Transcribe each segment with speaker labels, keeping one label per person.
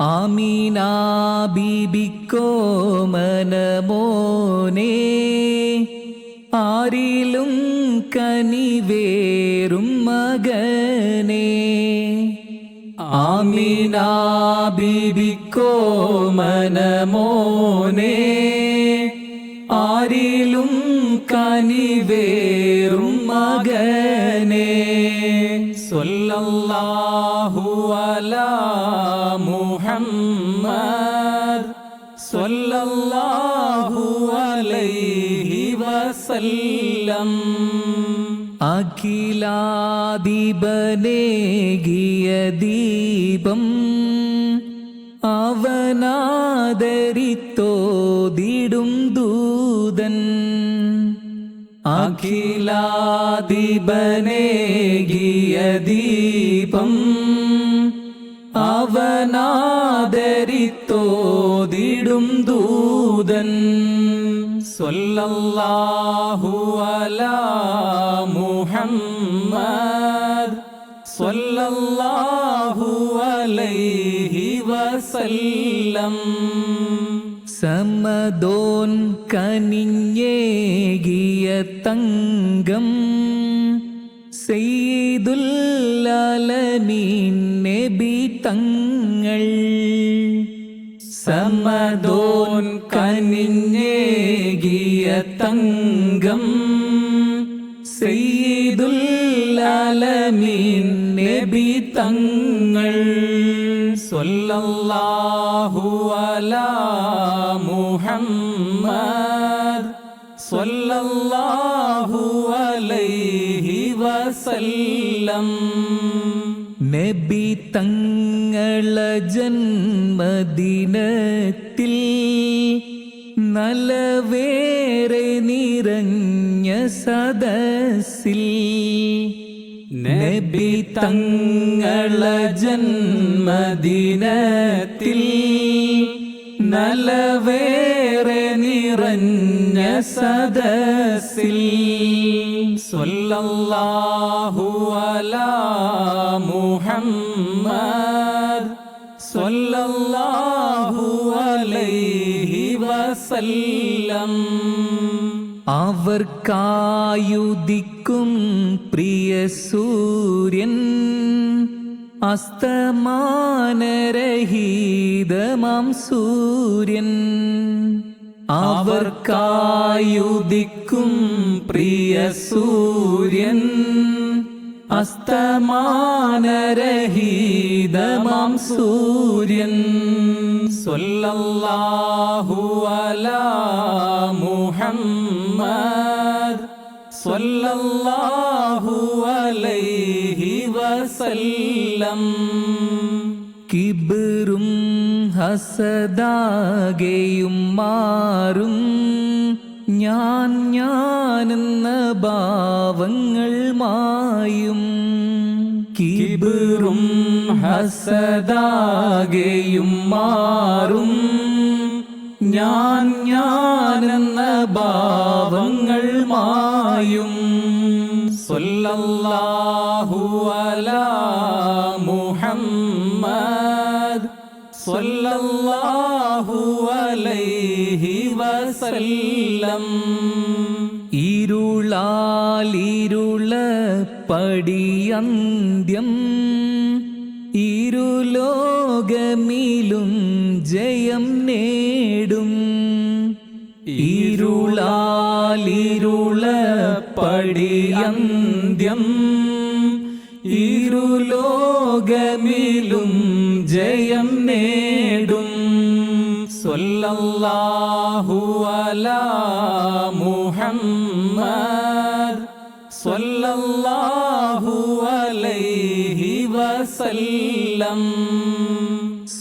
Speaker 1: ആമീന ബീബിക്കോ മനമോനെ ആരിലും കനിവേറും മകനെ. ആമീനാ ബീബിക്കോ മനമോനെ ആരിലും കനിവേറും മകനെ. സല്ലല്ലാഹു അലാ സല്ലല്ലാഹു അലൈഹി വസല്ലം. അഖിലാദിപനേകിയ ദീപം അവനാദരിത്തോതിടും ദൂതൻ. അഖിലാദിപനേകിയ ദീപം അവനാദരിത്തോതിടും ദൂതൻ. സ്വല്ലല്ലാഹു അലാ മുഹമ്മദ്. സ്വല്ലല്ലാഹു അലൈഹി വസല്ലം. സമദോൻ കനിഞ്ഞേകിയ തങ്കം. സെയ്തുല്ലാലമീൻ നബി തങ്ങൾ സമദോൻ കനിഞ്ഞേകിയ തങ്കം സെയ്തുല്ലാലമീൻ നബി തങ്ങൾ സ്വല്ലല്ലാഹു അലാ മുഹമ്മദ് സ്വല്ലല്ലാഹു അലൈഹി വസല്ലം നബി തങ്ങള ജന്മദിനത്തിൽ നലവേറെ നിറഞ്ഞ സദസ്സിൽ നബി തങ്ങള ജന്മദിനത്തിൽ നലവേറെ നിറഞ്ഞ സദസ്സിൽ. സ്വല്ലല്ലാഹു അലാ മുഹമ്മദ്. സ്വല്ലല്ലാഹു അലൈഹി വസല്ലം. അവർക്കായുദിക്കും പ്രിയ സൂര്യൻ. അസ്തമാനരഹീതമാം സൂര്യൻ. അവർക്കായുദിക്കും പ്രിയ സൂര്യൻ. അസ്തമാനരഹീതമാം സൂര്യൻ. സ്വല്ലല്ലാഹു അലാ മുഹമ്മദ്. സ്വല്ലല്ലാഹു അലൈഹി വസല്ലം. കിബിറും ഹസദാകെയും മാറും. ഞാൻ ഞാനെന്ന ഭാവങ്ങൾ മായും. കിബിറും ഹസദാകെയും മാറും. ഞാൻ ഞാനെന്ന ഭാവങ്ങൾ മായും. സ്വല്ലല്ലാഹു അലാ സ്വല്ലല്ലാഹു അലൈഹി വസല്ലം. ഇരുളാലിരുള പടിയന്ത്യം ഇരുലോകമിലും ജയം നേടും. ഇരുളാലിരുള പടിയന്ത്യം ഇരുലോകമിലും ജയം നേടും. സ്വല്ലല്ലാഹു അലാ മുഹമ്മദ്. സ്വല്ലല്ലാഹു അലൈഹി വസല്ലം.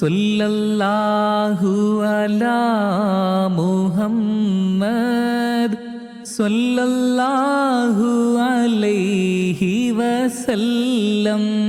Speaker 1: സല്ലല്ലാഹു അലാ മുഹമ്മദ്. സ്വല്ലല്ലാഹു അലൈഹി വസല്ലം.